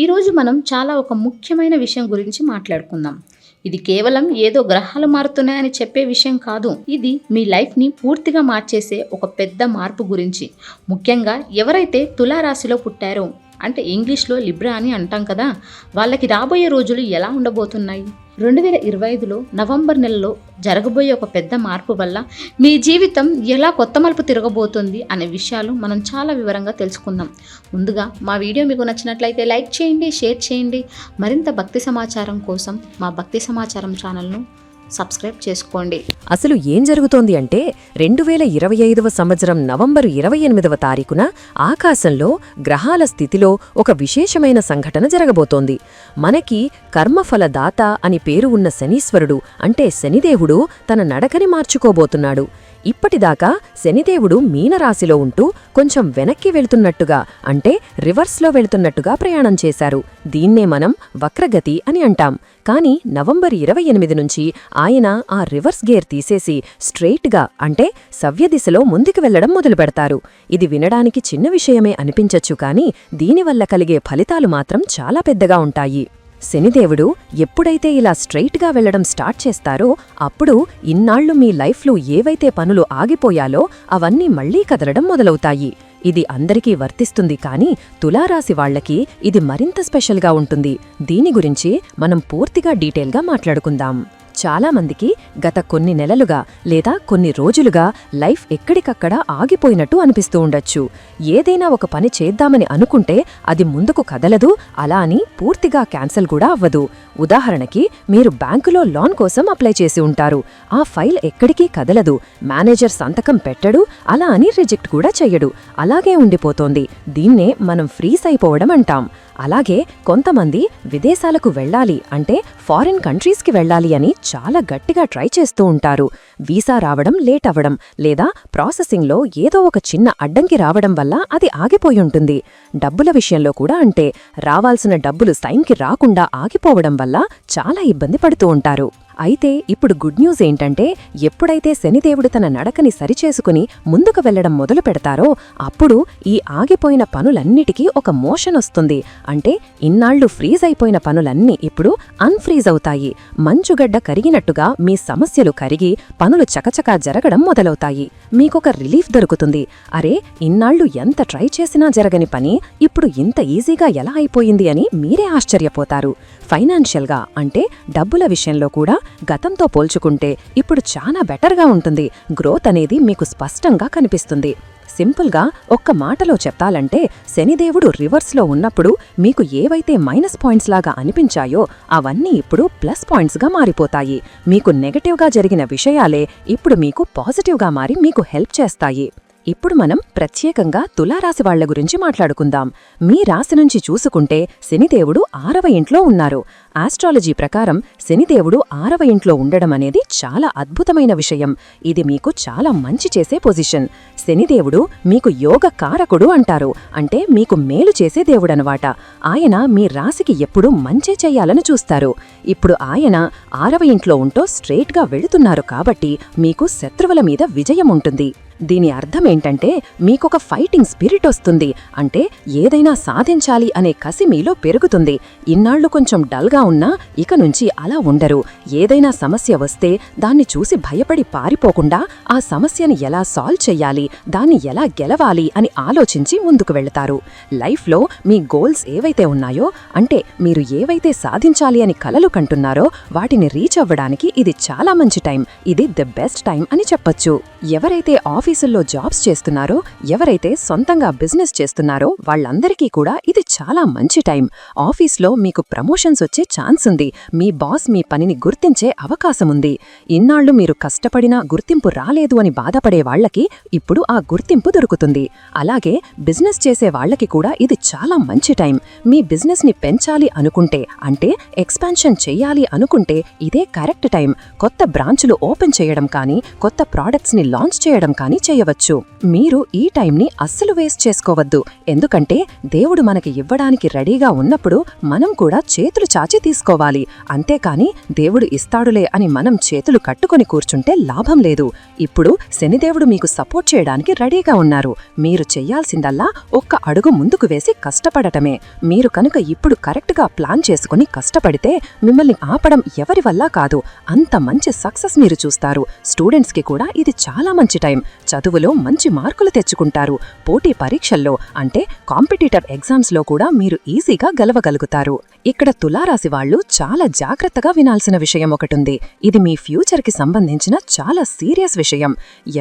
ఈరోజు మనం చాలా ఒక ముఖ్యమైన విషయం గురించి మాట్లాడుకుందాం. ఇది కేవలం ఏదో గ్రహాలు మారుతున్నాయని చెప్పే విషయం కాదు. ఇది మీ లైఫ్ని పూర్తిగా మార్చేసే ఒక పెద్ద మార్పు గురించి. ముఖ్యంగా ఎవరైతే తులారాశిలో పుట్టారో అంటే ఇంగ్లీష్లో లిబ్రా అని అంటాం కదా వాళ్ళకి రాబోయే రోజులు ఎలా ఉండబోతున్నాయి? రెండు వేల ఇరవై ఐదులో నవంబర్ నెలలో జరగబోయే ఒక పెద్ద మార్పు వల్ల మీ జీవితం ఎలా కొత్త మలుపు తిరగబోతుంది అనే విషయాలు మనం చాలా వివరంగా తెలుసుకుందాం. ముందుగా మా వీడియో మీకు నచ్చినట్లయితే లైక్ చేయండి షేర్ చేయండి. మరింత భక్తి సమాచారం కోసం మా భక్తి సమాచారం ఛానల్ను సబ్స్క్రైబ్ చేసుకోండి. అసలు ఏం జరుగుతోంది అంటే రెండు వేల ఇరవై ఐదవ సంవత్సరం నవంబరు ఇరవై ఎనిమిదవ తారీఖున ఆకాశంలో గ్రహాల స్థితిలో ఒక విశేషమైన సంఘటన జరగబోతోంది. మనకి కర్మఫలదాత అని పేరు ఉన్న శనీశ్వరుడు అంటే శనిదేవుడు తన నడకని మార్చుకోబోతున్నాడు. ఇప్పటిదాకా శనిదేవుడు మీనరాశిలో ఉంటూ కొంచెం వెనక్కి వెళుతున్నట్టుగా అంటే రివర్స్లో వెళుతున్నట్టుగా ప్రయాణం చేశారు. దీన్నే మనం వక్రగతి అని అంటాం. కానీ నవంబర్ ఇరవై ఎనిమిది నుంచి ఆయన ఆ రివర్స్ గేర్ తీసేసి స్ట్రెయిట్గా అంటే సవ్యదిశలో ముందుకు వెళ్ళడం మొదలుపెడతారు ఇది వినడానికి చిన్న విషయమే అనిపించచ్చు కానీ దీనివల్ల కలిగే ఫలితాలు మాత్రం చాలా పెద్దగా ఉంటాయి. శనిదేవుడు ఎప్పుడైతే ఇలా స్ట్రెయిట్గా వెళ్ళడం స్టార్ట్ చేస్తారో అప్పుడు ఇన్నాళ్ళు మీ లైఫ్లో ఏవైతే పనులు ఆగిపోయాలో అవన్నీ మళ్ళీ కదలడం మొదలవుతాయి. ఇది అందరికీ వర్తిస్తుంది కానీ తులారాశి వాళ్ళకి ఇది మరింత స్పెషల్గా ఉంటుంది. దీని గురించి మనం పూర్తిగా డీటెయిల్గా మాట్లాడుకుందాం. చాలామందికి గత కొన్ని నెలలుగా లేదా కొన్ని రోజులుగా లైఫ్ ఎక్కడికక్కడ ఆగిపోయినట్టు అనిపిస్తూ ఉండొచ్చు. ఏదైనా ఒక పని చేద్దామని అనుకుంటే అది ముందుకు కదలదు అలా అని పూర్తిగా క్యాన్సిల్ కూడా అవ్వదు. ఉదాహరణకి మీరు బ్యాంకులో లోన్ కోసం అప్లై చేసి ఉంటారు. ఆ ఫైల్ ఎక్కడికీ కదలదు. మేనేజర్ సంతకం పెట్టడు అలా అని రిజెక్ట్ కూడా చెయ్యడు. అలాగే ఉండిపోతోంది. దీన్నే మనం ఫ్రీస్ అయిపోవడం అంటాం. అలాగే కొంతమంది విదేశాలకు వెళ్ళాలి అంటే ఫారిన్ కంట్రీస్కి వెళ్ళాలి అని చాలా గట్టిగా ట్రై చేస్తూ ఉంటారు. వీసా రావడం లేట్ అవ్వడం లేదా ప్రాసెసింగ్లో ఏదో ఒక చిన్న అడ్డంకి రావడం వల్ల అది ఆగిపోయి ఉంటుంది. డబ్బుల విషయంలో కూడా అంటే రావాల్సిన డబ్బులు సైన్కి రాకుండా ఆగిపోవడం వల్ల చాలా ఇబ్బంది పడుతూ ఉంటారు. అయితే ఇప్పుడు గుడ్ న్యూస్ ఏంటంటే ఎప్పుడైతే శనిదేవుడు తన నడకని సరిచేసుకుని ముందుకు వెళ్ళడం మొదలు పెడతారో అప్పుడు ఈ ఆగిపోయిన పనులన్నిటికీ ఒక మోషన్ వస్తుంది. అంటే ఇన్నాళ్ళు ఫ్రీజ్ అయిపోయిన పనులన్నీ ఇప్పుడు అన్ఫ్రీజ్ అవుతాయి. మంచుగడ్డ కరిగినట్టుగా మీ సమస్యలు కరిగి పనులు చకచకా జరగడం మొదలవుతాయి. మీకొక రిలీఫ్ దొరుకుతుంది. అరే ఇన్నాళ్ళు ఎంత ట్రై చేసినా జరగని పని ఇప్పుడు ఇంత ఈజీగా ఎలా అయిపోయింది అని మీరే ఆశ్చర్యపోతారు. ఫైనాన్షియల్గా అంటే డబ్బుల విషయంలో కూడా గతంతో పోల్చుకుంటే ఇప్పుడు చాలా బెటర్గా ఉంటుంది. గ్రోత్ అనేది మీకు స్పష్టంగా కనిపిస్తుంది. సింపుల్గా ఒక్క మాటలో చెప్పాలంటే శనిదేవుడు రివర్స్లో ఉన్నప్పుడు మీకు ఏవైతే మైనస్ పాయింట్స్ లాగా అనిపించాయో అవన్నీ ఇప్పుడు ప్లస్ పాయింట్స్గా మారిపోతాయి. మీకు నెగటివ్గా జరిగిన విషయాలే ఇప్పుడు మీకు పాజిటివ్గా మారి మీకు హెల్ప్ చేస్తాయి. ఇప్పుడు మనం ప్రత్యేకంగా తులారాశి వాళ్ళ గురించి మాట్లాడుకుందాం. మీ రాశి నుంచి చూసుకుంటే శనిదేవుడు ఆరవ ఇంట్లో ఉన్నారు. ఆస్ట్రాలజీ ప్రకారం శనిదేవుడు ఆరవ ఇంట్లో ఉండడం అనేది చాలా అద్భుతమైన విషయం. ఇది మీకు చాలా మంచి చేసే పొజిషన్ శనిదేవుడు మీకు యోగ కారకుడు అంటారు. అంటే మీకు మేలు చేసే దేవుడనమాట. ఆయన మీ రాశికి ఎప్పుడూ మంచే చెయ్యాలని చూస్తారు. ఇప్పుడు ఆయన ఆరవ ఇంట్లో ఉంటూ స్ట్రెయిట్గా వెళుతున్నారు కాబట్టి మీకు శత్రువుల మీద విజయం ఉంటుంది. దీని అర్థమేంటంటే మీకొక ఫైటింగ్ స్పిరిట్ వస్తుంది. అంటే ఏదైనా సాధించాలి అనే కసి మీలో పెరుగుతుంది. ఇన్నాళ్ళు కొంచెం డల్గా ఉన్నా ఇక నుంచి అలా ఉండరు. ఏదైనా సమస్య వస్తే దాన్ని చూసి భయపడి పారిపోకుండా ఆ సమస్యని ఎలా సాల్వ్ చేయాలి దాన్ని ఎలా గెలవాలి అని ఆలోచించి ముందుకు వెళతారు. లైఫ్లో మీ గోల్స్ ఏవైతే ఉన్నాయో అంటే మీరు ఏవైతే సాధించాలి అని కలలు కంటున్నారో వాటిని రీచ్ అవ్వడానికి ఇది చాలా మంచి టైం. ఇది ద బెస్ట్ టైం అని చెప్పొచ్చు. ఎవరైతే ఆఫీసుల్లో జాబ్స్ చేస్తున్నారో ఎవరైతే సొంతంగా బిజినెస్ చేస్తున్నారో వాళ్ళందరికీ కూడా ఇది చాలా మంచి టైం. ఆఫీస్లో మీకు ప్రమోషన్స్ వచ్చే ఛాన్స్ ఉంది మీ బాస్ మీ పనిని గుర్తించే అవకాశం ఉంది ఇన్నాళ్ళు మీరు కష్టపడినా గుర్తింపు రాలేదు అని బాధపడే వాళ్ళకి ఇప్పుడు ఆ గుర్తింపు దొరుకుతుంది. అలాగే బిజినెస్ చేసే వాళ్ళకి కూడా ఇది చాలా మంచి టైం. మీ బిజినెస్ని పెంచాలి అనుకుంటే అంటే ఎక్స్పాన్షన్ చేయాలి అనుకుంటే ఇదే కరెక్ట్ టైం కొత్త బ్రాంచులు ఓపెన్ చేయడం కానీ కొత్త ప్రోడక్ట్స్ని లాంచ్ చేయడం కానీ చేయవచ్చు. మీరు ఈ టైంని అస్సలు వేస్ట్ చేసుకోవద్దు. ఎందుకంటే దేవుడు మనకి ఇవ్వడానికి రెడీగా ఉన్నప్పుడు మనం కూడా చేతులు చాచి తీసుకోవాలి. అంతేకాని దేవుడు ఇస్తాడులే అని మనం చేతులు కట్టుకొని కూర్చుంటే లాభం లేదు. ఇప్పుడు శనిదేవుడు మీకు సపోర్ట్ చేయడానికి రెడీగా ఉన్నారు. మీరు చెయ్యాల్సిందల్లా ఒక్క అడుగు ముందుకు వేసి కష్టపడటమే. మీరు కనుక ఇప్పుడు కరెక్ట్గా ప్లాన్ చేసుకుని కష్టపడితే మిమ్మల్ని ఆపడం ఎవరి వల్ల కాదు. అంత మంచి సక్సెస్ మీరు చూస్తారు. స్టూడెంట్స్కి కూడా ఇది చాలా మంచి టైం. చదువులో మంచి మార్కులు తెచ్చుకుంటారు. పోటీ పరీక్షల్లో అంటే కాంపిటీటర్ ఎగ్జామ్స్లో కూడా మీరు ఈజీగా గెలవగలుగుతారు. ఇక్కడ తులారాశి వాళ్ళు చాలా జాగ్రత్తగా వినాల్సిన విషయం ఒకటుంది. ఇది మీ ఫ్యూచర్కి సంబంధించిన చాలా సీరియస్ విషయం.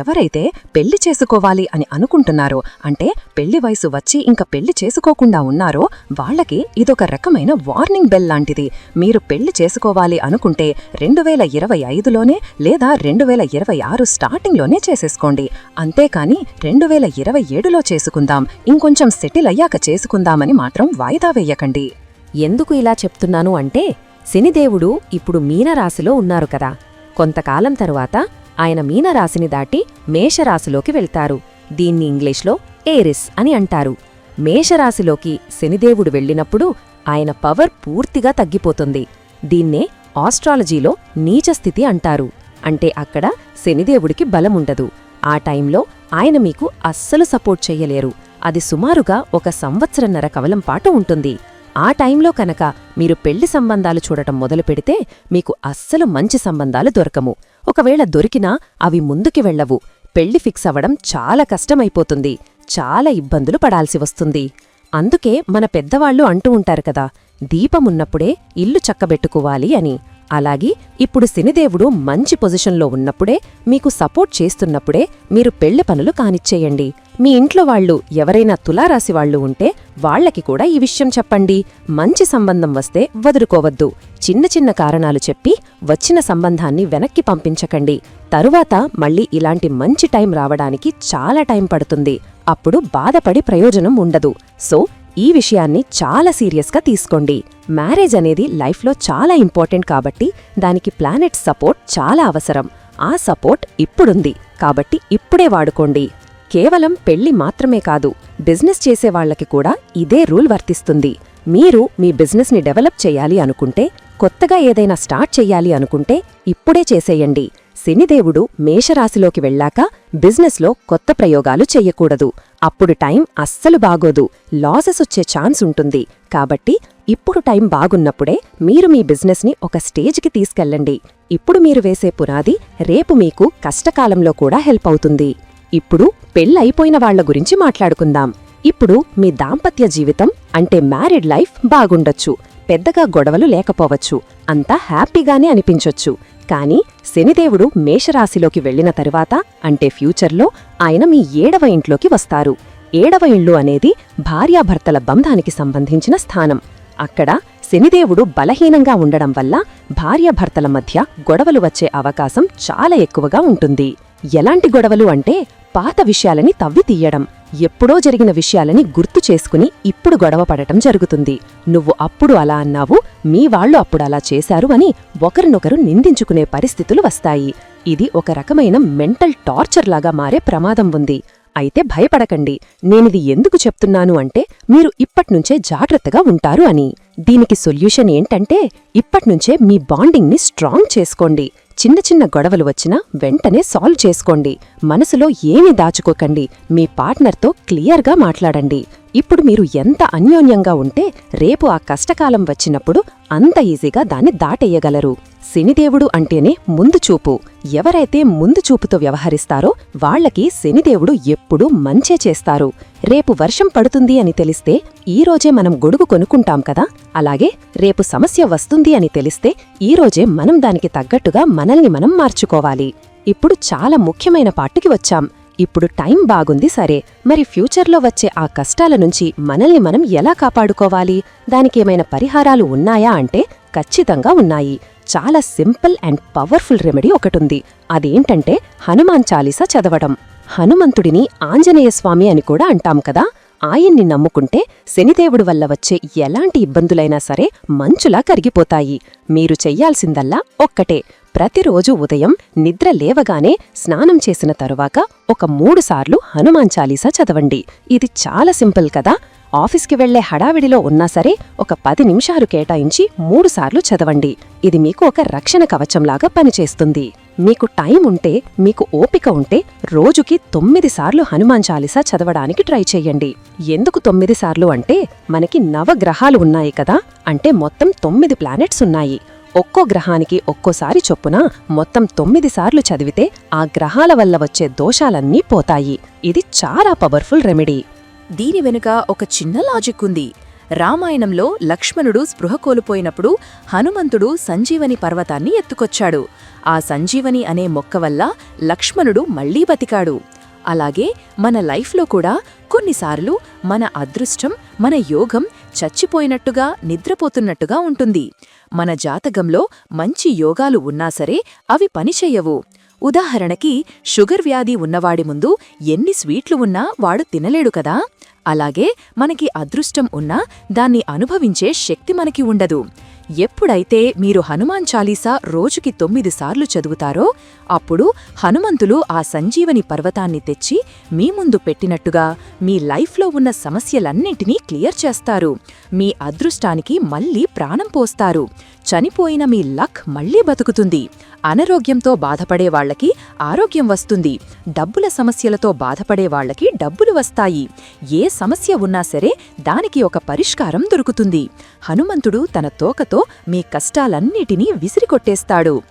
ఎవరైతే పెళ్ళి చేసుకోవాలి అని అనుకుంటున్నారో అంటే పెళ్ళి వయసు వచ్చి ఇంకా పెళ్ళి చేసుకోకుండా ఉన్నారో వాళ్ళకి ఇదొక రకమైన వార్నింగ్ బెల్ లాంటిది. మీరు పెళ్ళి చేసుకోవాలి అనుకుంటే రెండు వేల ఇరవై ఐదులోనే లేదా రెండు వేల ఇరవై ఆరు స్టార్టింగ్లోనే చేసేసుకోండి. అంతేకాని రెండు వేల ఇరవై ఏడులో చేసుకుందాం. ఇంకొంచెం సెటిల్ అయ్యాక చేసుకుందామని మాత్రం వాయిదా వేయకండి. ఎందుకు ఇలా చెప్తున్నాను అంటే శనిదేవుడు ఇప్పుడు మీనరాశిలో ఉన్నారు కదా. కొంతకాలం తరువాత ఆయన మీనరాశిని దాటి మేషరాశిలోకి వెళ్తారు. దీన్ని ఇంగ్లీష్లో ఏరిస్ అని అంటారు. మేషరాశిలోకి శనిదేవుడు వెళ్ళినప్పుడు ఆయన పవర్ పూర్తిగా తగ్గిపోతుంది. దీన్నే ఆస్ట్రాలజీలో నీచస్థితి అంటారు. అంటే అక్కడ శనిదేవుడికి బలముండదు. ఆ టైంలో ఆయన మీకు అస్సలు సపోర్ట్ చెయ్యలేరు. అది సుమారుగా ఒక సంవత్సరన్నర కవలం పాటు ఉంటుంది. ఆ టైంలో కనుక మీరు పెళ్ళి సంబంధాలు చూడటం మొదలు పెడితే మీకు అస్సలు మంచి సంబంధాలు దొరకము. ఒకవేళ దొరికినా అవి ముందుకి వెళ్ళవు. పెళ్ళి ఫిక్స్ అవ్వడం చాలా కష్టమైపోతుంది. చాలా ఇబ్బందులు పడాల్సి వస్తుంది. అందుకే మన పెద్దవాళ్ళు అంటూ ఉంటారు కదా దీపమున్నప్పుడే ఇల్లు చక్కబెట్టుకోవాలి అని. అలాగే ఇప్పుడు శనిదేవుడు మంచి పొజిషన్లో ఉన్నప్పుడే మీకు సపోర్ట్ చేస్తున్నప్పుడే మీరు పెళ్ళి పనులు కానిచ్చేయండి. మీ ఇంట్లో వాళ్ళు ఎవరైనా తులారాశి వాళ్ళు ఉంటే వాళ్ళకి కూడా ఈ విషయం చెప్పండి. మంచి సంబంధం వస్తే వదులుకోవద్దు. చిన్న చిన్న కారణాలు చెప్పి వచ్చిన సంబంధాన్ని వెనక్కి పంపించకండి. తరువాత మళ్ళీ ఇలాంటి మంచి టైం రావడానికి చాలా టైం పడుతుంది. అప్పుడు బాధపడి ప్రయోజనం ఉండదు. సో ఈ విషయాన్ని చాలా సీరియస్గా తీసుకోండి. మ్యారేజ్ అనేది లైఫ్లో చాలా ఇంపార్టెంట్ కాబట్టి దానికి ప్లానెట్ సపోర్ట్ చాలా అవసరం. ఆ సపోర్ట్ ఇప్పుడుంది. కాబట్టి ఇప్పుడే వాడుకోండి. కేవలం పెళ్ళి మాత్రమే కాదు బిజినెస్ చేసేవాళ్ళకి కూడా ఇదే రూల్ వర్తిస్తుంది. మీరు మీ బిజినెస్ని డెవలప్ చేయాలి అనుకుంటే కొత్తగా ఏదైనా స్టార్ట్ చెయ్యాలి అనుకుంటే ఇప్పుడే చేసేయండి. శనిదేవుడు మేషరాశిలోకి వెళ్ళాక బిజినెస్లో కొత్త ప్రయోగాలు చెయ్యకూడదు అప్పుడు టైం అస్సలు బాగోదు. లాసెస్ వచ్చే ఛాన్స్ ఉంటుంది. కాబట్టి ఇప్పుడు టైం బాగున్నప్పుడే మీరు మీ బిజినెస్ని ఒక స్టేజ్కి తీసుకెళ్ళండి. ఇప్పుడు మీరు వేసే పునాది రేపు మీకు కష్టకాలంలో కూడా హెల్ప్ అవుతుంది. ఇప్పుడు పెళ్ళైపోయిన వాళ్ళ గురించి మాట్లాడుకుందాం. ఇప్పుడు మీ దాంపత్య జీవితం అంటే మ్యారీడ్ లైఫ్ బాగుండొచ్చు. పెద్దగా గొడవలు లేకపోవచ్చు. అంతా హ్యాపీగానే అనిపించొచ్చు. కానీ శనిదేవుడు మేషరాశిలోకి వెళ్ళిన తరువాత అంటే ఫ్యూచర్లో ఆయన మీ ఏడవ ఇంట్లోకి వస్తారు. ఏడవ ఇళ్ళు అనేది భార్యాభర్తల బంధానికి సంబంధించిన స్థానం. అక్కడ శనిదేవుడు బలహీనంగా ఉండడం వల్ల భార్యాభర్తల మధ్య గొడవలు వచ్చే అవకాశం చాలా ఎక్కువగా ఉంటుంది. ఎలాంటి గొడవలు అంటే పాత విషయాలని తవ్వి తీయడం ఎప్పుడో జరిగిన విషయాలని గుర్తు చేసుకుని ఇప్పుడు గొడవ పడటం జరుగుతుంది. నువ్వు అప్పుడు అలా అన్నావు మీ వాళ్ళు అప్పుడు అలా చేశారు అని ఒకరినొకరు నిందించుకునే పరిస్థితులు వస్తాయి. ఇది ఒక రకమైన మెంటల్ టార్చర్ లాగా మారే ప్రమాదం ఉంది. అయితే భయపడకండి. నేనిది ఎందుకు చెప్తున్నాను అంటే మీరు ఇప్పట్నుంచే జాగ్రత్తగా ఉంటారు అని. దీనికి సొల్యూషన్ ఏంటంటే ఇప్పట్నుంచే మీ బాండింగ్ని స్ట్రాంగ్ చేసుకోండి. చిన్న చిన్న గొడవలు వచ్చినా వెంటనే సాల్వ్ చేసుకోండి. మనసులో ఏమీ దాచుకోకండి. మీ పార్ట్నర్తో క్లియర్గా మాట్లాడండి. ఇప్పుడు మీరు ఎంత అన్యోన్యంగా ఉంటే రేపు ఆ కష్టకాలం వచ్చినప్పుడు అంత ఈజీగా దాన్ని దాటెయ్యగలరు శనిదేవుడు అంటేనే ముందు చూపు. ఎవరైతే ముందు చూపుతో వ్యవహరిస్తారో వాళ్ళకి శనిదేవుడు ఎప్పుడూ మంచే చేస్తారు. రేపు వర్షం పడుతుంది అని తెలిస్తే ఈరోజే మనం గొడుగు కొనుక్కుంటాం కదా? అలాగే రేపు సమస్య వస్తుంది అని తెలిస్తే ఈరోజే మనం దానికి తగ్గట్టుగా మనల్ని మనం మార్చుకోవాలి. ఇప్పుడు చాలా ముఖ్యమైన పార్టుకి వచ్చాం. ఇప్పుడు టైం బాగుంది సరే. మరి ఫ్యూచర్లో వచ్చే ఆ కష్టాల నుంచి మనల్ని మనం ఎలా కాపాడుకోవాలి? దానికేమైనా పరిహారాలు ఉన్నాయా అంటే ఖచ్చితంగా ఉన్నాయి. చాలా సింపుల్ అండ్ పవర్ఫుల్ రెమెడీ ఒకటుంది. అదేంటంటే హనుమాన్ చాలీసా చదవడం. హనుమంతుడిని ఆంజనేయస్వామి అని కూడా అంటాం కదా. ఆయన్ని నమ్ముకుంటే శనిదేవుడు వల్ల వచ్చే ఎలాంటి ఇబ్బందులైనా సరే మంచులా కరిగిపోతాయి. మీరు చెయ్యాల్సిందల్లా ఒక్కటే. ప్రతిరోజు ఉదయం నిద్ర లేవగానే స్నానం చేసిన తరువాత ఒక మూడుసార్లు హనుమాన్ చాలీసా చదవండి. ఇది చాలా సింపుల్ కదా? ఆఫీస్కి వెళ్ళే హడావిడిలో ఉన్నా సరే ఒక పది నిమిషాలు కేటాయించి మూడుసార్లు చదవండి. ఇది మీకు ఒక రక్షణ కవచంలాగా పనిచేస్తుంది. మీకు టైం ఉంటే మీకు ఓపిక ఉంటే రోజుకి తొమ్మిది సార్లు హనుమాన్ చాలీసా చదవడానికి ట్రై చేయండి. ఎందుకు తొమ్మిది సార్లు అంటే మనకి నవగ్రహాలు ఉన్నాయి కదా అంటే మొత్తం తొమ్మిది ప్లానెట్స్ ఉన్నాయి. ఒక్కో గ్రహానికి ఒక్కోసారి చొప్పున మొత్తం తొమ్మిది సార్లు చదివితే ఆ గ్రహాల వల్ల వచ్చే దోషాలన్నీ పోతాయి. ఇది చాలా పవర్ఫుల్ రెమెడీ దీని వెనుక ఒక చిన్న లాజిక్ ఉంది. రామాయణంలో లక్ష్మణుడు స్పృహ కోల్పోయినప్పుడు హనుమంతుడు సంజీవని పర్వతాన్ని ఎత్తుకొచ్చాడు. ఆ సంజీవని అనే మొక్క వల్ల లక్ష్మణుడు మళ్ళీ బతికాడు. అలాగే మన లైఫ్లో కూడా కొన్నిసార్లు మన అదృష్టం మన యోగం చచ్చిపోయినట్టుగా నిద్రపోతున్నట్టుగా ఉంటుంది. మన జాతకంలో మంచి యోగాలు ఉన్నా సరే అవి పనిచెయ్యవు ఉదాహరణకి షుగర్ వ్యాధి ఉన్నవాడి ముందు ఎన్ని స్వీట్లు ఉన్నా వాడు తినలేడు కదా? అలాగే మనకి అదృష్టం ఉన్నా దాన్ని అనుభవించే శక్తి మనకి ఉండదు. ఎప్పుడైతే మీరు హనుమాన్ చాలీసా రోజుకి తొమ్మిది సార్లు చదువుతారో అప్పుడు హనుమంతులు ఆ సంజీవని పర్వతాన్ని తెచ్చి మీ ముందు పెట్టినట్టుగా మీ లైఫ్లో ఉన్న సమస్యలన్నింటినీ క్లియర్ చేస్తారు. మీ అదృష్టానికి మళ్ళీ ప్రాణం పోస్తారు. చనిపోయిన మీ లక్ మళ్ళీ బతుకుతుంది. అనారోగ్యంతో బాధపడే వాళ్ళకి ఆరోగ్యం వస్తుంది. డబ్బుల సమస్యలతో బాధపడే వాళ్ళకి డబ్బులు వస్తాయి. ఏ సమస్య ఉన్నా సరే దానికి ఒక పరిష్కారం దొరుకుతుంది. హనుమంతుడు తన తోక తోకతో మీ కష్టాలన్నిటినీ విసిరికొట్టేస్తాడు.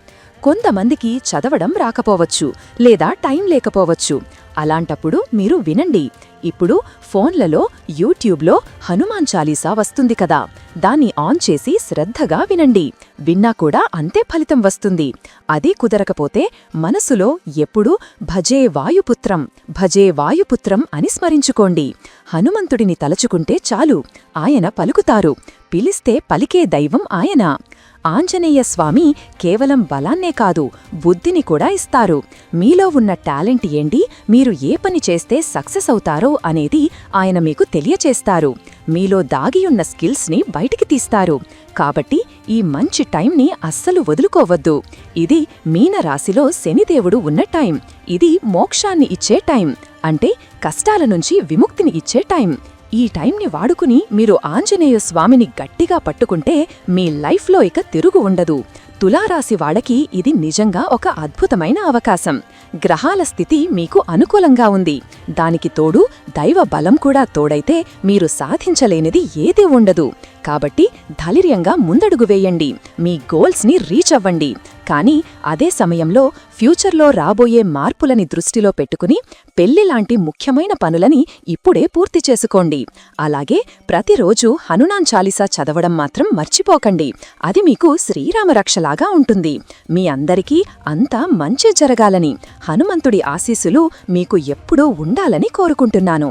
కొంతమందికి చదవడం రాకపోవచ్చు లేదా టైం లేకపోవచ్చు. అలాంటప్పుడు మీరు వినండి. ఇప్పుడు ఫోన్లలో యూట్యూబ్లో హనుమాన్ చాలీసా వస్తుంది కదా. దాన్ని ఆన్ చేసి శ్రద్ధగా వినండి. విన్నా కూడా అంతే ఫలితం వస్తుంది. అది కుదరకపోతే మనసులో ఎప్పుడూ భజే వాయుపుత్రం భజే వాయుపుత్రం అని స్మరించుకోండి. హనుమంతుడిని తలచుకుంటే చాలు. ఆయన పలుకుతారు. పిలిస్తే పలికే దైవం ఆయన. ఆంజనేయ స్వామి కేవలం బలాన్నే కాదు బుద్ధిని కూడా ఇస్తారు. మీలో ఉన్న టాలెంట్ ఏంటి మీరు ఏ పని చేస్తే సక్సెస్ అవుతారో అనేది ఆయన మీకు తెలియచేస్తారు. మీలో దాగియున్న స్కిల్స్ని బయటికి తీస్తారు. కాబట్టి ఈ మంచి టైంని అస్సలు వదులుకోవద్దు. ఇది మీన రాశిలో శనిదేవుడు ఉన్న టైం. ఇది మోక్షాన్ని ఇచ్చే టైం. అంటే కష్టాల నుంచి విముక్తిని ఇచ్చే టైం. ఈ టైంని వాడుకుని మీరు ఆంజనేయ స్వామిని గట్టిగా పట్టుకుంటే మీ లైఫ్లో ఇక తిరుగు ఉండదు. తులారాశి వాళ్ళకి ఇది నిజంగా ఒక అద్భుతమైన అవకాశం. గ్రహాల స్థితి మీకు అనుకూలంగా ఉంది. దానికి తోడు దైవ బలం కూడా తోడైతే మీరు సాధించలేనిది ఏదీ ఉండదు. కాబట్టి ధైర్యంగా ముందడుగు వేయండి. మీ గోల్స్ని రీచ్ అవ్వండి. కానీ అదే సమయంలో ఫ్యూచర్లో రాబోయే మార్పులని దృష్టిలో పెట్టుకుని పెళ్ళిలాంటి ముఖ్యమైన పనులని ఇప్పుడే పూర్తి చేసుకోండి. అలాగే ప్రతిరోజు హనుమాన్ చాలీసా చదవడం మాత్రం మర్చిపోకండి. అది మీకు శ్రీరామరక్షలాగా ఉంటుంది. మీ అందరికీ అంతా మంచి జరగాలని హనుమంతుడి ఆశీస్సులు మీకు ఎప్పుడూ ఉండాలని కోరుకుంటున్నాను.